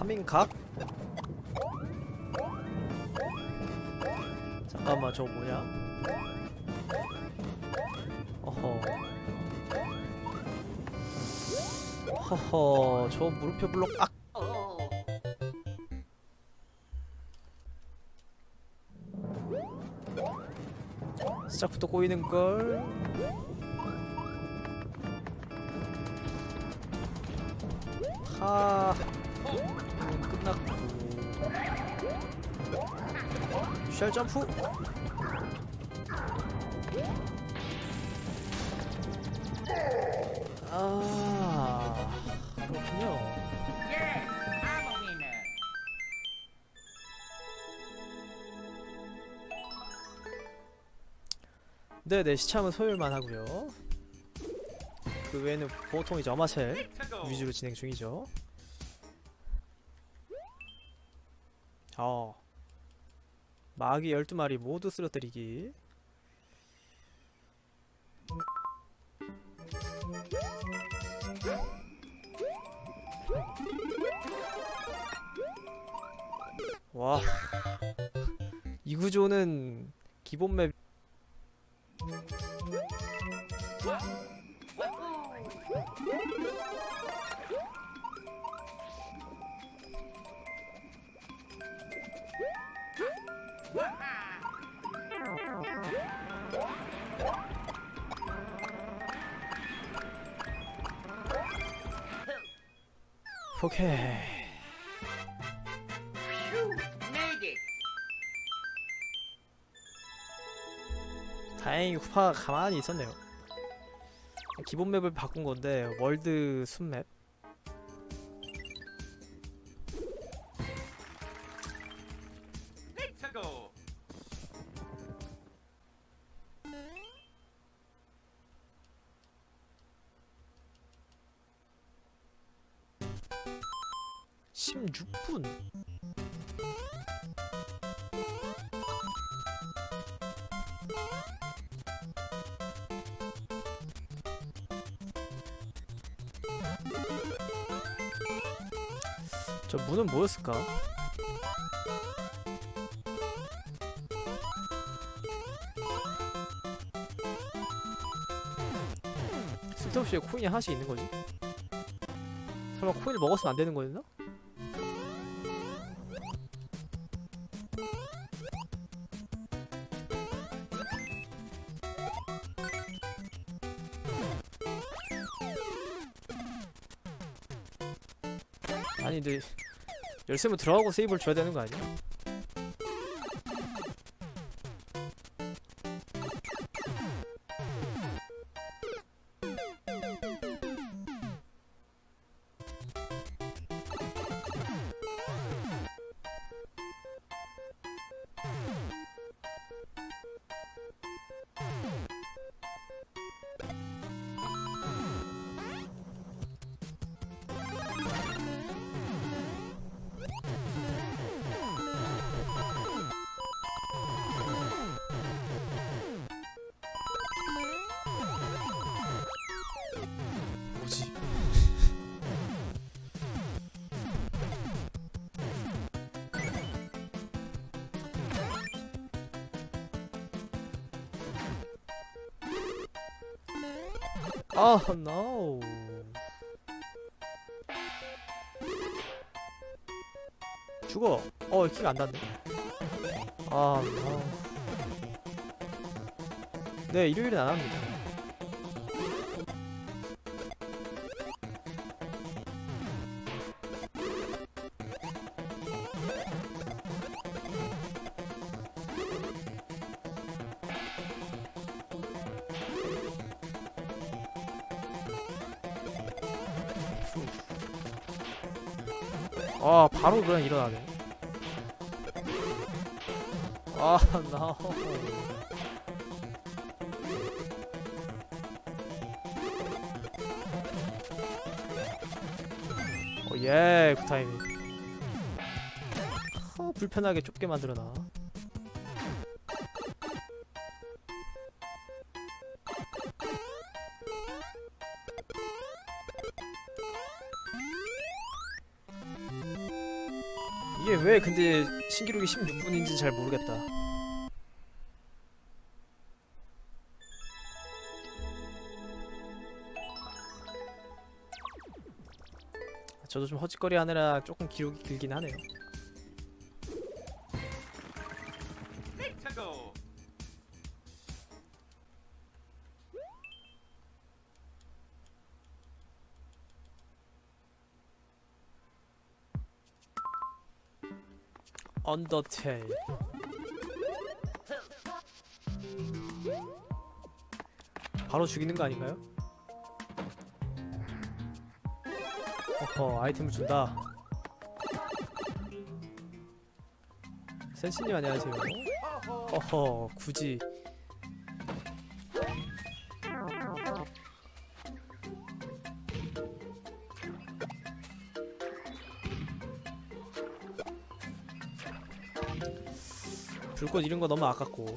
파밍각? 잠깐만 저거 뭐냐? 어허 허허 저 물음표 블록 악 시작부터 꼬이는걸 하 쉘 점프 아 그렇군요. 네네 시참은 소율만 하고요. 그 외에는 보통 이제 어마첼 위주로 진행 중이죠. 어 마귀 12마리 모두 쓰러뜨리기 와. 이 구조는 기본 맵 오케이. 다행히 후파가 가만히 있었네요. 기본 맵을 바꾼 건데 월드 숲맵. 저 문은 뭐였을까? 쓸데없이 왜 코인이 하나씩 있는 거지? 설마 코인을 먹었으면 안 되는 거였나? 열쇠면 들어가고 세이브를 줘야 되는 거 아니야? 아, no. 죽어. 어, 키가 안 닿네. 아, no. 네, 일요일은 안 합니다. 그냥 일어나네 아 나. 오예 굿타이밍. 어, 불편하게 좁게 만들어놔 이게 왜 근데 신기록이 16분인지 잘 모르겠다. 저도 좀 허짓거리 하느라 조금 기록이 길긴 하네요. 언더테일. 바로 죽이는 거 아닌가요? 어허 아이템을 준다. 센스님 안녕하세요. 어허 굳이 불꽃 이런 거 너무 아깝고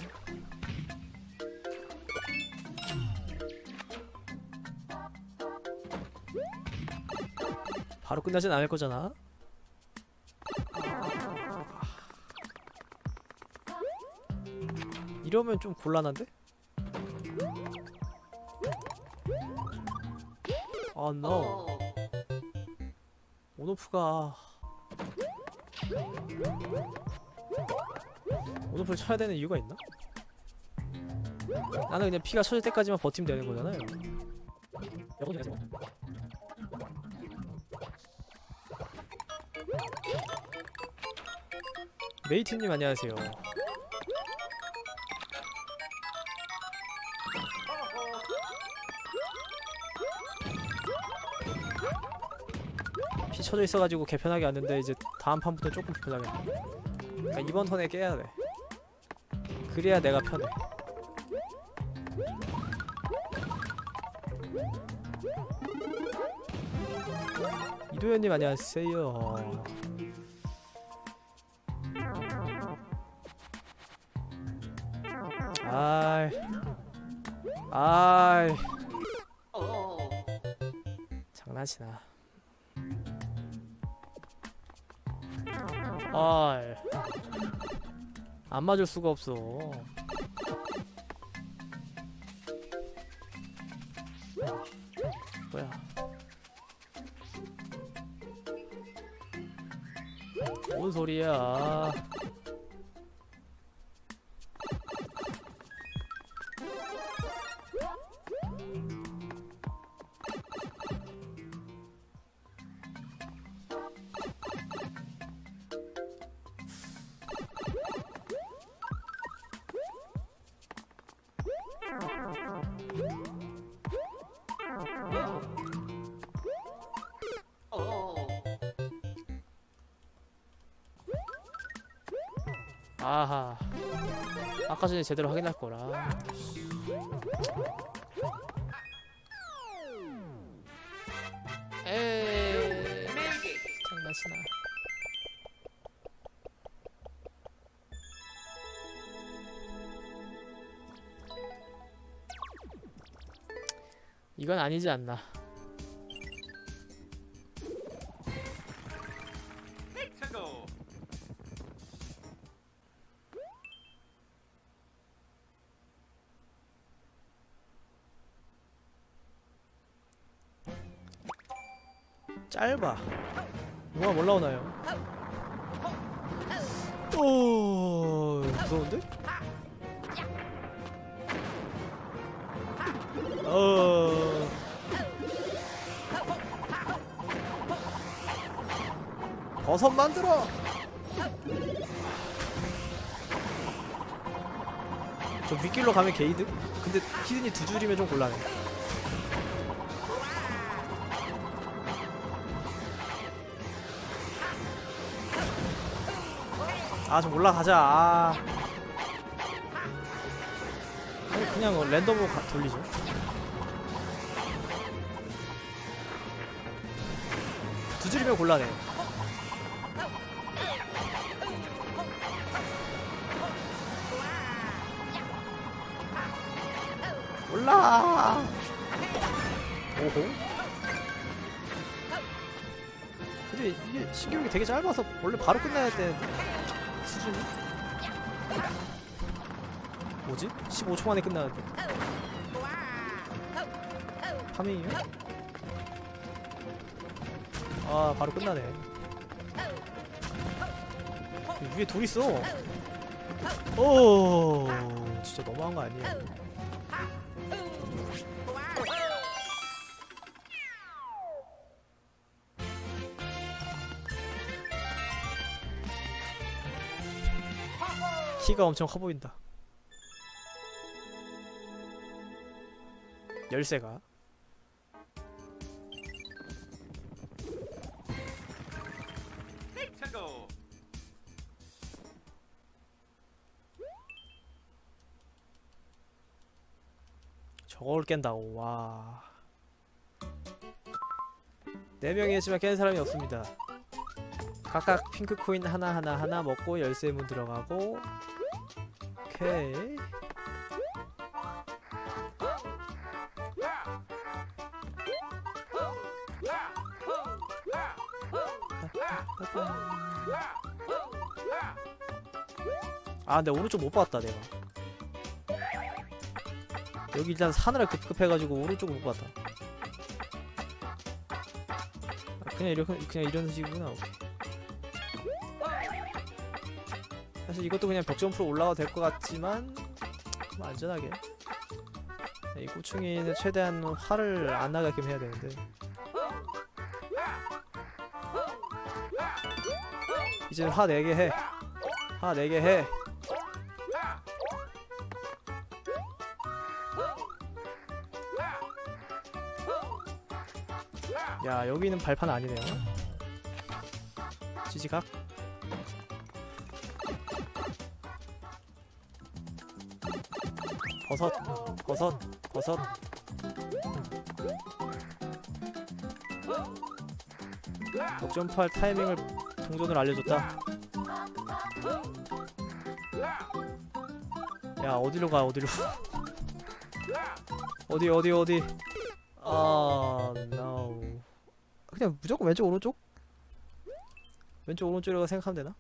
바로 끝나진 않을 거잖아 이러면 좀 곤란한데? 아 no Oh. 온오프가 온 오프를 쳐야 되는 이유가 있나? 나는 그냥 피가 쳐질 때까지만 버티면 되는 거잖아요. 메이트님 안녕하세요. 피 쳐져 있어가지고 개편하게 왔는데 이제 다음 판부터 조금 불편하겠네 그러니까 이번 턴에 깨야 돼. 그래야 내가 편해. 이도현님 안녕하세요. 아이 아이. 장난치나. 아이 안 맞을 수가 없어. 뭐야? 뭔 소리야 아까 전에 제대로 확인할 거라 에이. 장난치나 이건 아니지 않나 버섯 만들어. 저 윗길로 가면 게이드? 근데 히든이 두 줄이면 좀 곤란해. 아 좀 올라가자. 아. 그냥 랜덤으로 가, 돌리죠. 두 줄이면 곤란해 오호 근데 이게 신기록이 되게 짧아서 원래 바로 끝나야 돼 수준이? 뭐지? 15초 만에 끝나는데 파밍이요? 아 바로 끝나네. 그 위에 돌 있어. 오 진짜 너무한 거 아니에요 키가 엄청 커 보인다 열쇠가. 저걸 깬다고 와. 네 명이 했지만 깬 사람이 없습니다. 각각 핑크 코인 하나 하나 하나 먹고 열쇠 문 들어가고. 아, 근데 오른쪽 못 봤다 내가. 여기 일단 사느라 급급해가지고 오른쪽 못 봤다. 아, 그냥 이렇게 그냥 이런 식이구나. 오케이. 사실 이것도 그냥 벽 점프로 올라가도 될 것 같지만 좀 안전하게. 이 꼬충이는 최대한 화를 안 나가게 해야 되는데. 이제 화 내게 해. 화 내게 해. 야 여기는 발판 아니네요 지지각 버섯 버섯 버섯. 역점프할 타이밍을 동전을 알려줬다. 야 어디로 가 어디로? 어디 어디 어디? 아 no. 그냥 무조건 왼쪽 오른쪽? 왼쪽 오른쪽이라고 생각하면 되나?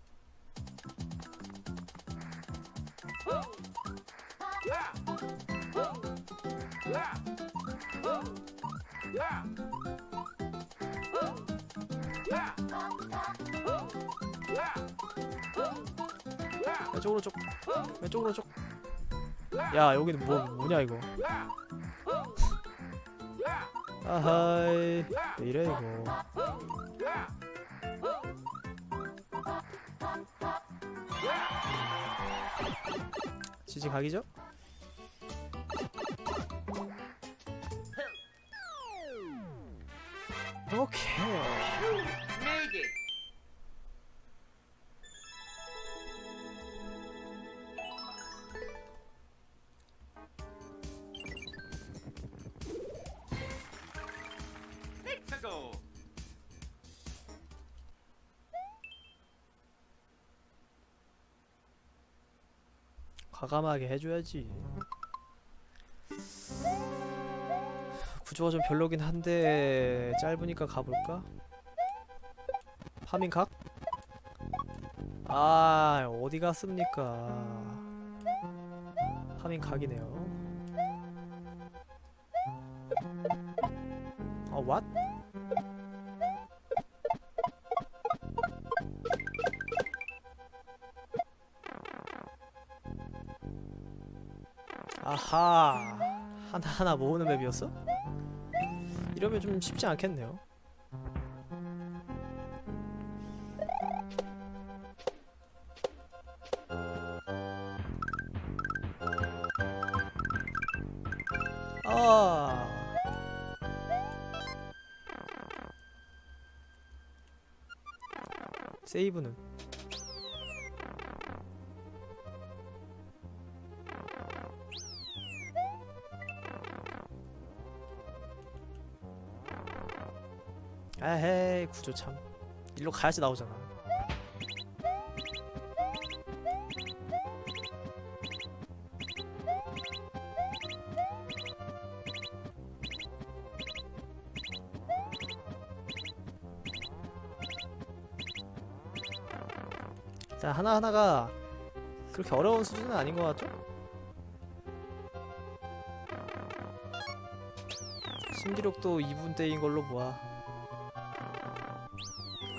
여기는 뭐 뭐냐 이거? 아하이 왜 이래 이거? 지지 각이죠? 오케이 과감하게 해줘야지 구조가 좀 별로긴 한데 짧으니까 가볼까? 파밍 각? 아 어디 갔습니까 파밍 각이네요 어 왓? 아하 하나하나 모으는 맵이었어? 이러면 좀 쉽지 않겠네요. 아. 세이브는 구조 참 일로 가야지 나오잖아 일단 하나하나가 그렇게 어려운 수준은 아닌 것 같죠? 신기록도 2분대인 걸로 모아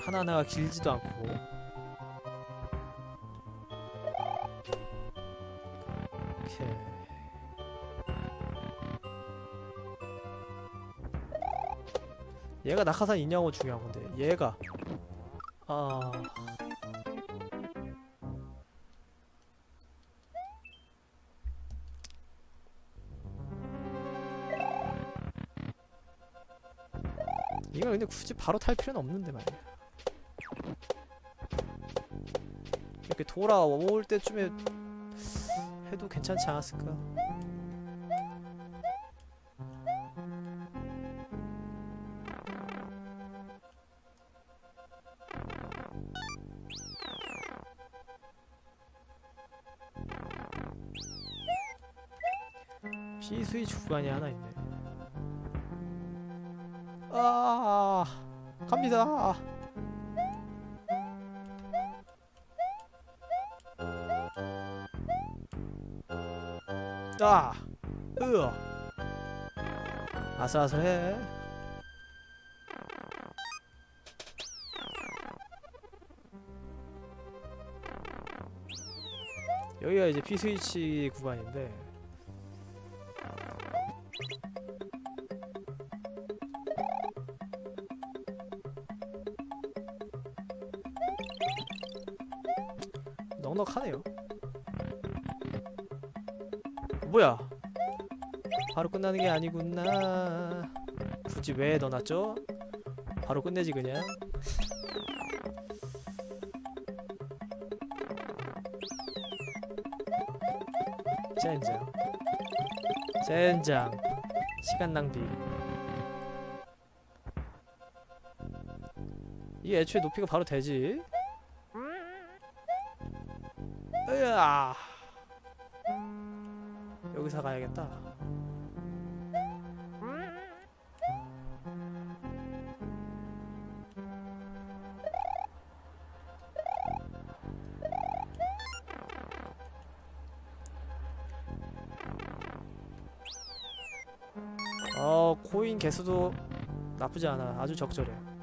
하나하나가 길지도 않고. 오케이. 얘가 낙하산 있냐고 중요한 건데 얘가. 아. 이거 근데 굳이 바로 탈 필요는 없는데 말이야 이렇게 돌아올 때쯤에 해도 괜찮지 않았을까 스위치 구간이 하나 있네. 아, 갑니다. 아, 으, 아슬아슬해. 여기가 이제 P 스위치 구간인데. 뭐야? 바로 끝나는 게 아니구나. 굳이 왜 넣어놨죠? 바로 끝내지 그냥. 젠장. 젠장. 시간 낭비. 이게 애초에 높이가 바로 되지. 으아 여기서 가야겠다. 어 코인 개수도 나쁘지 않아. 아주 적절해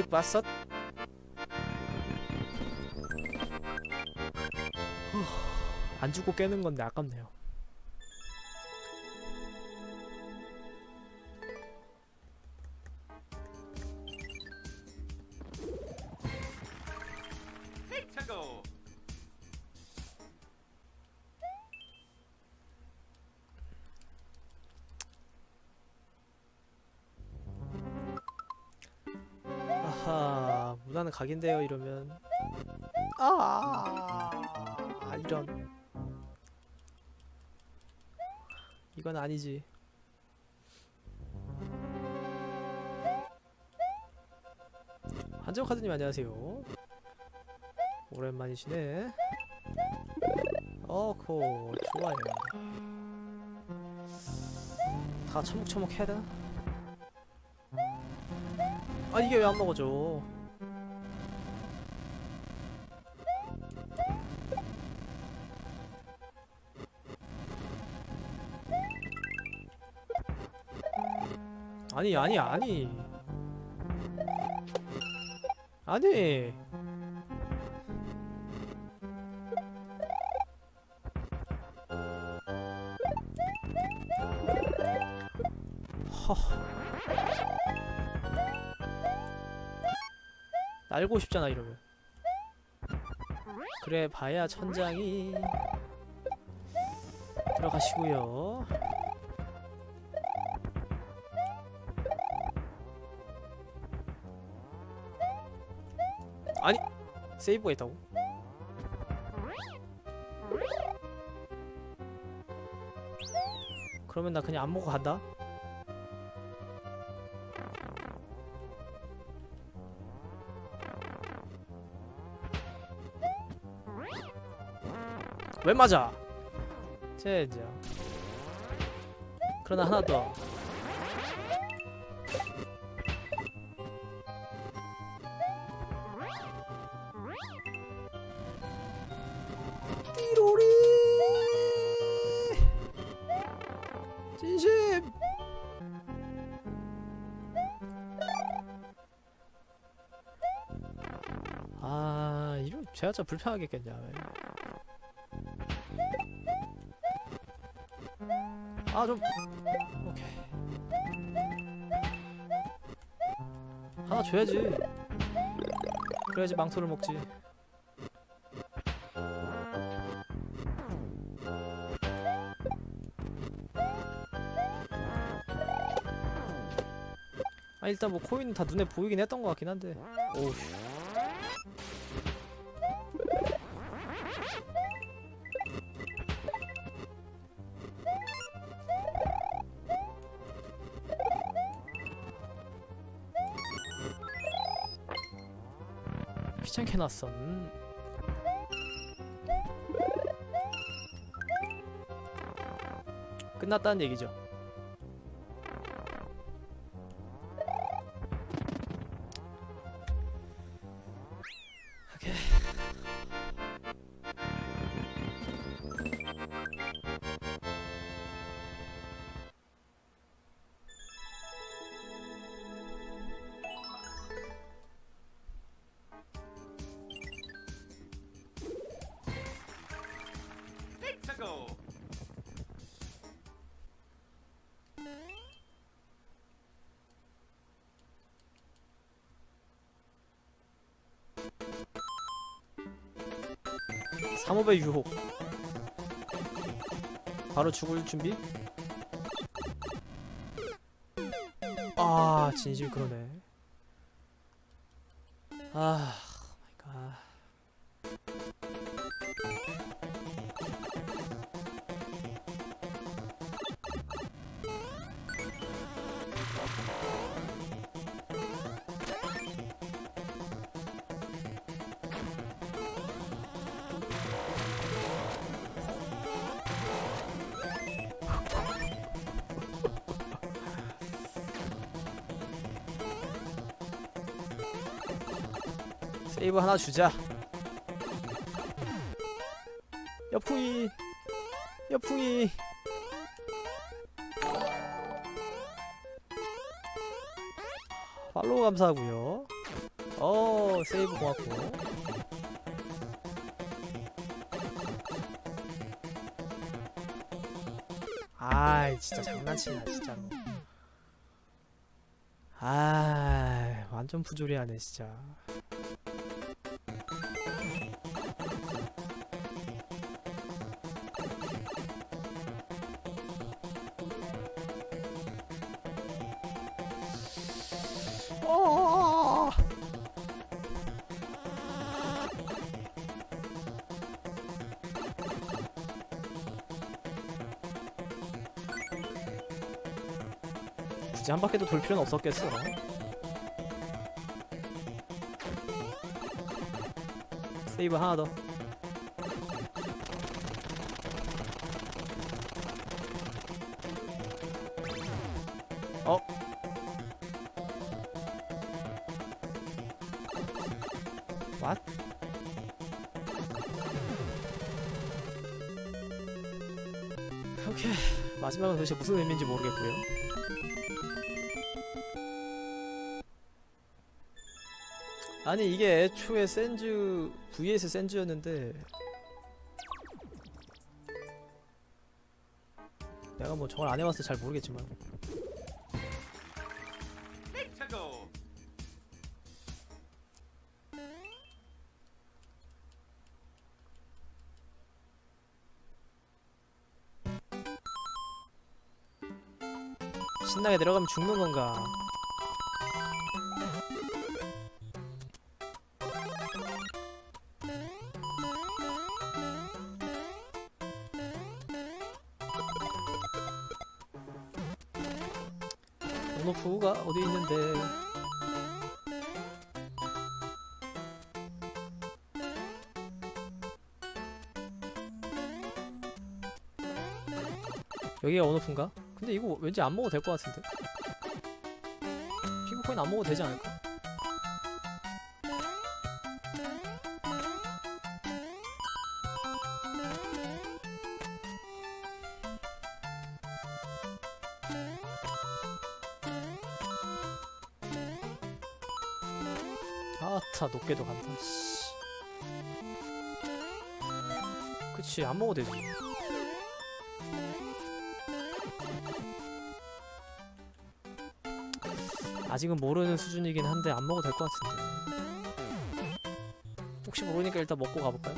이득 봤었? 후, 안 죽고 깨는 건데 아깝네요 아하 무난한 각인데요 이러면. 아. 이런. 이건 아니지. 한정 카드님 안녕하세요. 오랜만이시네. 어코 좋아요. 다 처먹처먹 해야 되나? 아 이게 왜 안 먹어져? 아니 아니 아니. 아니. 허 날고 싶잖아 이러면. 그래 봐야 천장이 들어가시고요. 아니 세이브가 있다고? 그러면 나 그냥 안 먹고 간다 왜 맞아? 젠장 그러나 하나 더. 아 진짜 불편하겠겠냐 왜. 아 좀. 오케이. 하나 줘야지. 그래야지 망토를 먹지. 아 일단 뭐 코인은 다 눈에 보이긴 했던 것 같긴 한데. 오우 귀찮게 놨어 음. 끝났다는 얘기죠 삼업의 유혹. 바로 죽을 준비? 아 진심 그러네. 아 하나 주자. 여풍이 여풍이. 팔로우 감사하고요. 어 세이브 고맙고. 아이 진짜 장난치냐 진짜로. 아 완전 부조리하네 진짜 한 바퀴도 돌 필요는 없었겠어. 세이브 하나 더. 어? 왓? 오케이 마지막은 도대체 무슨 의미인지 모르겠고요. 아니 이게 애초에 센즈 vs 센즈였는데 내가 뭐 저걸 안 해봐서 잘 모르겠지만. 신나게 내려가면 죽는 건가 오노프인가? 근데 이거 왠지 안 먹어도 될 것 같은데 핑크코인 안 먹어도 되지 않을까? 아타 높게도 간다 씨. 그치 안 먹어도 되지 아직은 모르는 수준이긴 한데 안 먹어도 될 것 같은데 혹시 모르니까 일단 먹고 가볼까요?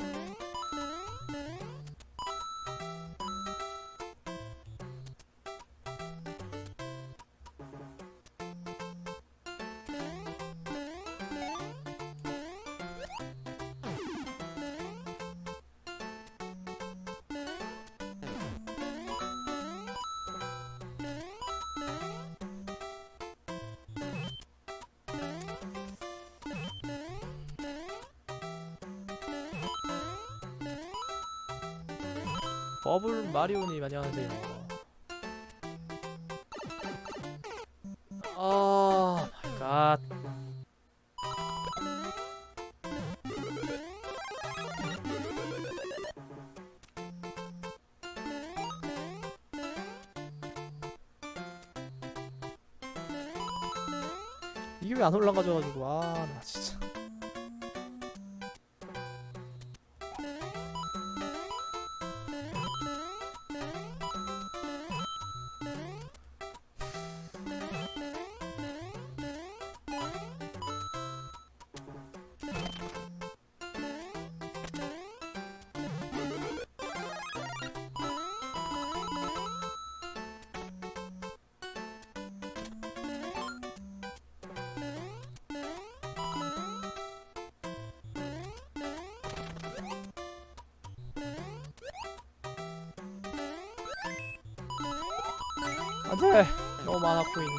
마리오님 안녕하세요. 아, 마이 갓. 이게 왜 안 올라가져가지고 아 나 진짜 안돼 너무 많아 코인이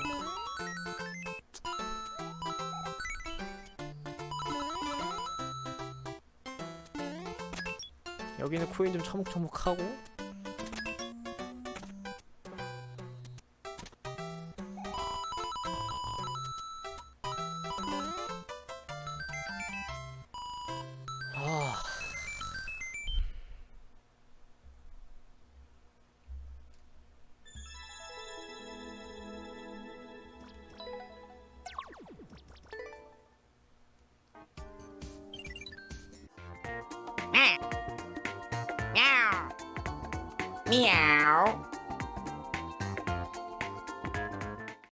여기는 코인 좀 처묵처묵하고